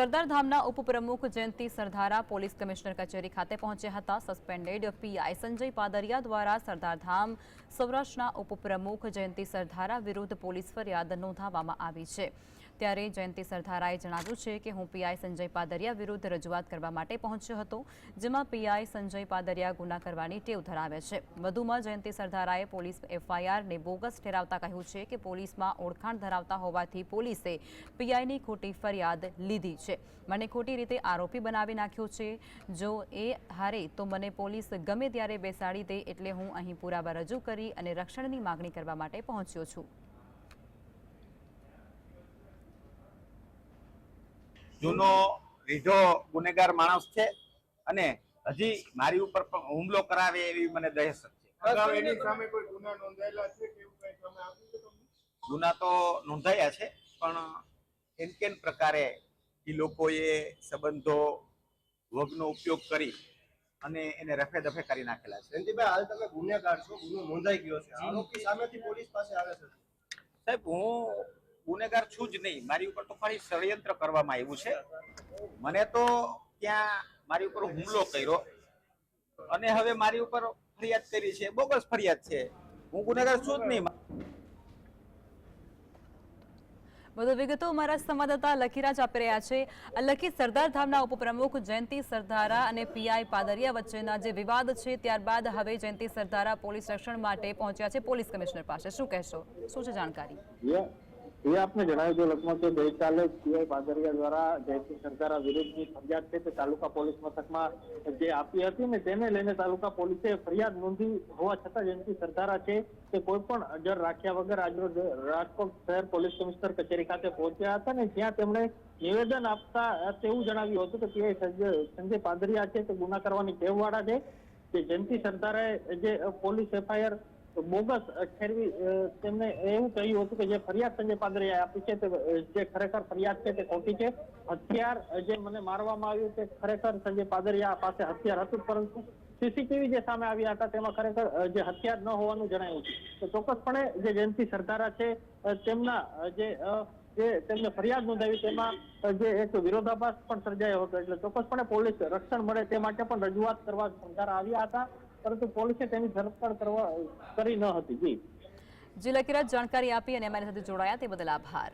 સરદારધામના ઉપપ્રમુખ જયંતિ સરધારા police commissioner કચેરી ખાતે પહોંચ્યા હતા. સસ્પેન્ડેડ પીઆઈ સંજય પાદરિયા દ્વારા સરદારધામ સૌરાષ્ટ્રના ઉપપ્રમુખ જયંતિ સરધારા વિરુદ્ધ પોલીસ ફરિયાદ નોંધાવવામાં આવી છે. ત્યારે જયંતિ સરધારાએ જણાવ્યું છે કે હું પીઆઈ સંજય પાદરિયા વિરુદ્ધ રજૂઆત કરવા માટે પહોંચ્યો હતો, જેમાં પીઆઈ સંજય પાદરિયા ગુના કરવાની ટેવ ધરાવે છે. વધુમાં જયંતિ સરધારાએ પોલીસ એફઆઈઆરને બોગસ ઠેરાવતા કહ્યું છે કે પોલીસમાં ઓળખાણ ધરાવતા હોવાથી પોલીસે પીઆઈની ખોટી ફરિયાદ લીધી છે. મને ખોટી રીતે આરોપી બનાવી નાખ્યો છે. જો એ હારે તો મને પોલીસ ગમે ત્યારે બેસાડી દે એટલે હું અહીં પુરાવા રજૂ કરી અને રક્ષણની માગણી કરવા માટે પહોંચ્યો છું. જૂનો રીઢો ગુનેગાર માણસ છે અને હજી મારી ઉપર પણ હુમલો કરાવે એવી મને દહેશત છે. અગાઉ એની સામે કોઈ ગુના તો નોંધાયા છે પણ કેન કેન પ્રકારે એ લોકોએ સંબંધો વગનો ઉપયોગ કરી અને એને રફે દફે કરી નાખેલા છે. જયંતિભાઈ હાલ તમે ગુનેગાર છો ગુનો નોંધાઈ ગયો છે. આરોપી સામેથી પોલીસ પાસે આવે છે. સાહેબ હું ગુનેગાર છું જ નહીં. મારી ઉપર તો ખાલી ષડયંત્ર કરવામાં આવ્યું છે. મને તો ત્યાં મારી ઉપર હુમલો કર્યો અને હવે મારી ઉપર ફરિયાદ કરી છે. બોગસ ફરિયાદ છે. હું ગુનેગાર છું જ નહીં. વધુ વિગતો અમારા સંવાદદાતા લખીરાજ આપી રહ્યા છે. લખી સરદાર ધામના ઉપપ્રમુખ જયંતિ સરદારા અને પીઆઈ પાદરિયા વચ્ચેના જે વિવાદ છે ત્યારબાદ હવે જયંતિ સરદારા પોલીસ રક્ષણ માટે પહોંચ્યા છે પોલીસ કમિશનર પાસે. શું કહેશો? શું છે જાણકારી? એ આપને જણાવ્યું દો લખમાં કે ગઈકાલે પીઆઈ પાદરિયા દ્વારા જયસિંહ સરકારા વિરુદ્ધની ફરિયાદ છે તે તાલુકા પોલીસ મથકમાં જે આપી હતી ને તેને લઈને તાલુકા પોલીસે ફરિયાદ નોંધી હોવા છતાં જયંતિ સરકારા છે તે કોઈ પણ અજર રાખ્યા વગર આજરોજ રાજકોટ શહેર પોલીસ કમિશનર કચેરી ખાતે પહોંચ્યા હતા ને જ્યાં તેમણે નિવેદન આપતા તેવું જણાવ્યું હતું કે પીઆઈ સંજય પાદરિયા છે તે ગુના કરવાની ટેવવાળા છે કે જયંતિ સરદારે જે પોલીસ એફઆઈઆર બોગસ ઠેરવી અ, તેમને એવું કહ્યું હતું કે જે ફરિયાદ સંજય પાદરિયાએ આપી છે તે જે ખરેખર ફરિયાદ છે તે ખોટી છે. હથિયાર જે મને મારવામાં આવ્યું તે ખરેખર સંજય પાદરિયા પાસે હથિયાર હતું પરંતુ સીસીટીવી જે સામે આવ્યા હતા તેમાં ખરેખર જે હથિયાર ન હોવાનું જણાયું છે. તો ચોક્કસપણે જે જયંતિ સરદારા છે તેમના જે જે તેમને ફરિયાદ નોંધાવી તેમાં જે એક વિરોધાભાસ પણ સર્જાયો હતો. એટલે ચોક્કસપણે પોલીસ રક્ષણ મળે તે માટે પણ રજૂઆત કરવા સરકાર આવ્યા હતા. પરંતુ પોલીસે તેની ધરપકડ કરવા કરી ન હતી, જી. જી લકીરાજ જાણકારી આપી અને અમારી સાથે જોડાયા, તે બદલ આભાર.